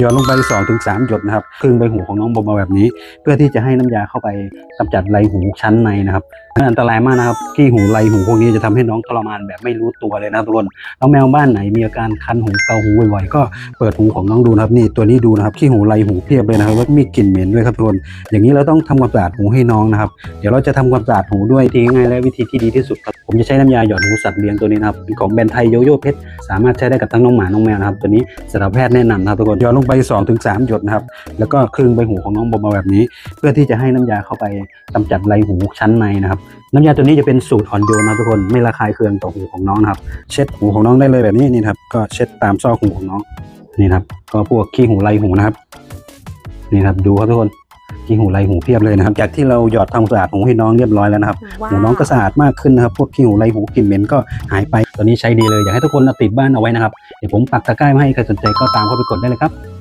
หยอดลงไป2อถึงสหยดนะครับครึ่งใบหูของน้องบอมมาแบบนี้ เพื่อที่จะให้น้ำยาเข้าไปกำจัดไรหูชั้นในนะครับมันอันตรายมากนะครับขี้หูไรหูพวกนี้จะทำให้น้องทรมานแบบไม่รู้ตัวเลยนะทุกคนน้องแมวบ้านไหนมีอาการคันหูเกาหูบ่อยๆก็เปิดหูของน้องดูนะครับนี่ตัวนี้ดูนะครับขี้หูไรหูเพียบเลยนะครับแล้วมีกลิ่นเหม็นด้วยครับทุกคนอย่างนี้เราต้องทำความสะอาดหูให้น้องนะครับเดี๋ยวเราจะทำความสะอาดหูด้วยวิธีง่ายและวิธีที่ดีที่สุดครับผมจะใช้น้ำยาหยอดหูสัตว์เลี้ยงตัวนี้นะครับของแบรนด์ไทยโยโย่เพชรสามารถใช้ได้กับทั้งน้องหมาน้องแมวนะครับตัวนี้สัตวแพทย์แนะนำนะครับทุกคนหยอดลงไป2-3ถึงหยดนะครับ แล้วก็ครึ่งใบหูของน้องบอมมาแบบนี้ เพื่อที่จะให้น้ำยาเข้าไปกำจัดไรหูชั้นในนะครับ น้ำยาตัวนี้จะเป็นสูตรอ่อนโยนนะครับทุกคนไม่ระคายเคืองต่อหูของน้องนะครับ เช็ดหูของน้องได้เลยแบบนี้นี่นะครับก็เช็ดตามซอกหูของน้องนี่นะครับ ก็พวกขี้หูไรหูนะครับ นี่นะครับดูครับทุกคนขี้หูไรหูเพียบเลยนะครับ จากที่เราหยอดทำความสะอาดหูให้น้องเรียบร้อยแล้วนะครับว้าวหูน้องก็สะอาดมากขึ้นนะครับ พวกขี้หูไรหูกลิ่นเหม็นก็หายไปตัวนี้ใช้ดีเลยอยากให้ทุกคนเอาติดบ้านเอาไว้นะครับเดี๋ยวผมปักตะกร้ามาให้ใครสนใจก็ตามเข้าไปกดได้เลยครับ